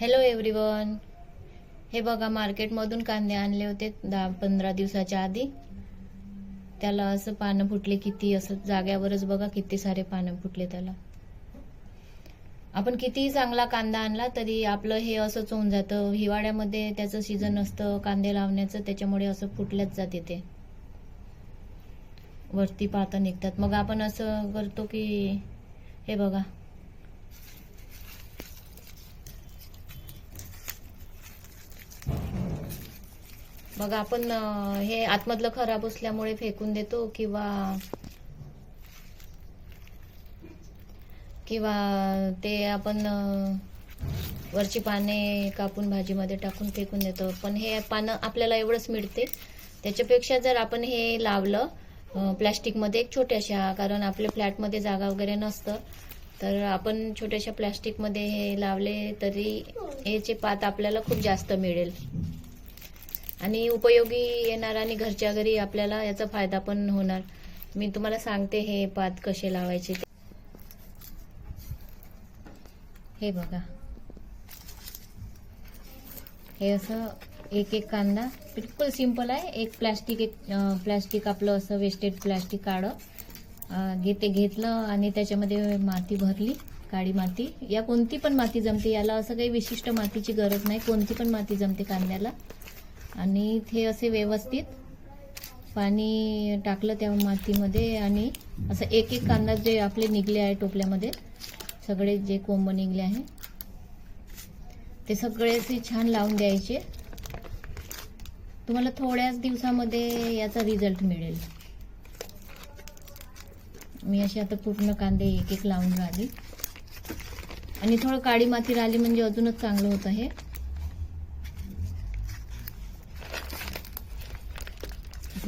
Hello everyone हे बघा मार्केटमधून कांदे आणले होते दहा पंधरा दिवसाच्या आधी. त्याला असं पानं फुटले किती असं जाग्यावरच बघा किती सारे पानं फुटले त्याला. आपण कितीही चांगला कांदा आणला तरी आपलं हे असंच होऊन जातं. हिवाळ्यामध्ये त्याचं सीझन असतं कांदे लावण्याचं त्याच्यामुळे असं फुटल्याच जाते ते वरती पातं निघतात. मग आपण असं करतो की हे बघा मग आपण हे आतमधलं खराब असल्यामुळे फेकून देतो किंवा किंवा ते आपण वरची पाने कापून भाजीमध्ये टाकून फेकून देतो. पण हे पानं आपल्याला एवढंच मिळते. त्याच्यापेक्षा जर आपण हे लावलं प्लॅस्टिकमध्ये एक छोट्याशा कारण आपल्या फ्लॅटमध्ये जागा वगैरे नसतं तर आपण छोट्याशा प्लॅस्टिकमध्ये हे लावले तरी याचे पात आपल्याला खूप जास्त मिळेल. आणि उपयोगी येणार आणि घरच्या घरी आपल्याला याचा फायदा पण होणार. मी तुम्हाला सांगते हे पात कसे लावायचे हे बघा. हे असं एक एक कांदा बिलकुल सिंपल आहे. एक प्लॅस्टिक एक प्लॅस्टिक आपलं असं वेस्टेड प्लॅस्टिक काढं. घेते घेतलं आणि त्याच्यामध्ये माती भरली काळी माती. या कोणती पण माती जमते याला असं काही विशिष्ट मातीची गरज नाही. कोणती पण माती जमते कांद्याला. आणि ते असे व्यवस्थित पाणी टाकलं त्या मातीमध्ये आणि असं एक एक कांदा जे आपले निघले आहे टोपल्यामध्ये सगळे जे कोंब निघले आहे ते सगळे असे छान लावून द्यायचे. तुम्हाला थोड्याच दिवसामध्ये याचा रिझल्ट मिळेल. मी असे आता पूर्ण कांदे एक एक लावून राहिली. आणि थोडं काळी माती राहिली म्हणजे अजूनच चांगलं होतं हे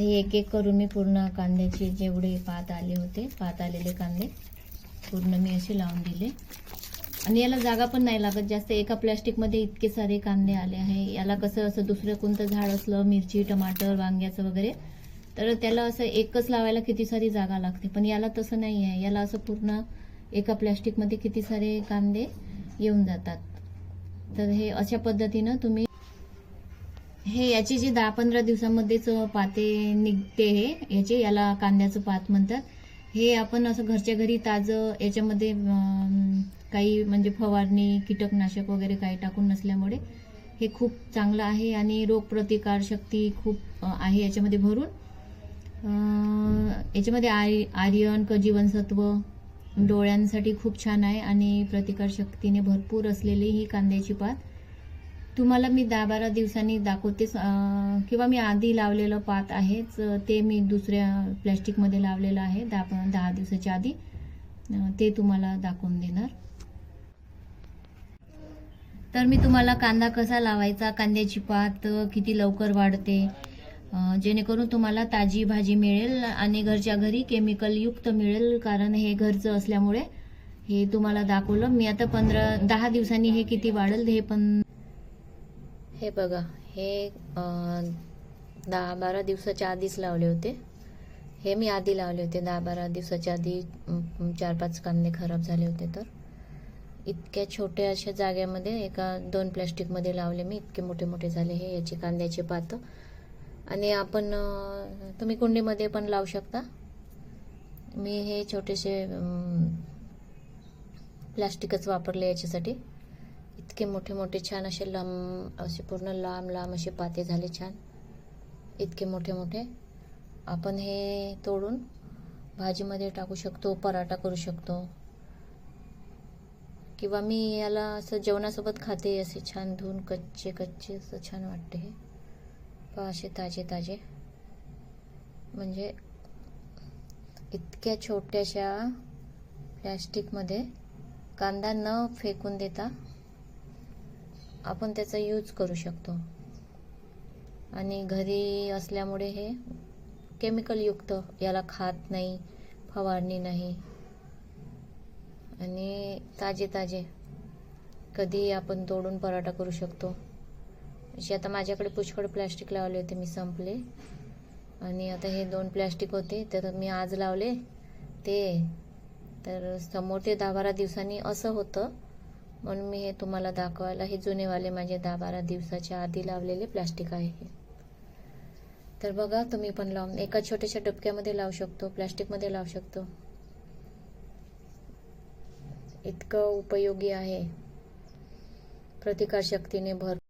हे एक एक करून मी पूर्ण कांद्याचे जेवढे पात आले होते पात आलेले कांदे पूर्ण मी असे लावून दिले. आणि याला जागा पण नाही लागत जास्त. एका प्लॅस्टिकमध्ये इतके सारे कांदे आले आहे. याला कसं असं दुसरं कोणतं झाड असलं मिरची टमाटर वांग्याचं वगैरे तर त्याला असं एकच लावायला किती सारी जागा लागते. पण याला तसं नाही आहे. याला असं पूर्ण एका प्लॅस्टिकमध्ये किती सारे कांदे येऊन जातात. तर हे अशा पद्धतीनं तुम्ही हे याची जी दहा पंधरा दिवसामध्येच पाते निघते हे याचे याला कांद्याचं पात म्हणतात. हे आपण असं घरच्या घरी ताजं याच्यामध्ये काही म्हणजे फवारणी कीटकनाशक वगैरे काही टाकून नसल्यामुळे हे खूप चांगलं आहे आणि रोगप्रतिकार शक्ती खूप आहे याच्यामध्ये भरून. याच्यामध्ये आय आर्यन क जीवनसत्व डोळ्यांसाठी खूप छान आहे आणि प्रतिकार शक्तीने भरपूर असलेली ही कांद्याची पात. तुम्हाला मी दहा बारा दिवसांनी दाखवतेच किंवा मी आधी लावलेलं पात आहेच ते मी दुसऱ्या प्लॅस्टिकमध्ये लावलेलं आहे दहा दहा दिवसाच्या आधी. ते तुम्हाला दाखवून देणार. तर मी तुम्हाला कांदा कसा लावायचा कांद्याची पात किती लवकर वाढते जेणेकरून तुम्हाला ताजी भाजी मिळेल आणि घरच्या घरी केमिकलयुक्त मिळेल कारण हे घरचं असल्यामुळे हे तुम्हाला दाखवलं. मी आता पंधरा दहा दिवसांनी हे किती वाढेल हे पण हे बघा हे दहा बारा दिवसाच्या आधीच लावले होते. हे मी आधी लावले होते दहा बारा दिवसाच्या आधी चार पाच कांदे खराब झाले होते तर. इतक्या छोट्या अशा जाग्यामध्ये एका दोन प्लॅस्टिकमध्ये लावले मी इतके मोठे मोठे झाले हे याचे कांद्याचे पातं. आणि आपण तुम्ही कुंडीमध्ये पण लावू शकता. मी हे छोटेसे प्लॅस्टिकच वापरले याच्यासाठी. इतके मोठे मोठे छान असे लांब असे पूर्ण लांब लांब असे पाते झाले छान. इतके मोठे मोठे. आपण हे तोडून भाजीमध्ये टाकू शकतो पराठा करू शकतो. किंवा मी याला असं जेवणासोबत खाते असे छान धुवून कच्चे कच्चे असं छान वाटते हे. पहा असे ताजे ताजे. म्हणजे इतक्या छोट्याशा प्लॅस्टिकमध्ये कांदा न फेकून देता आपण त्याचा यूज करू शकतो. आणि घरी असल्यामुळे हे केमिकलयुक्त याला खात नाही फवारणी नाही. आणि ताजे ताजे कधी आपण तोडून पराठा करू शकतो. अशी आता माझ्याकडे पुष्कळ प्लॅस्टिक लावले होते मी संपले. आणि आता हे दोन प्लॅस्टिक होते तर मी आज लावले. ते तर समोर ते दहा बारा दिवसांनी असं होतं. म्हणून मी हे तुम्हाला दाखवायला हे जुनेवाले माझे दहा बारा दिवसाच्या आधी लावलेले प्लास्टिक आहे तर बघा तुम्ही पण लावून एका छोट्याशा डबक्यामध्ये लावू शकतो प्लास्टिकमध्ये लावू शकतो. इतकं उपयोगी आहे. प्रतिकारशक्तीने भर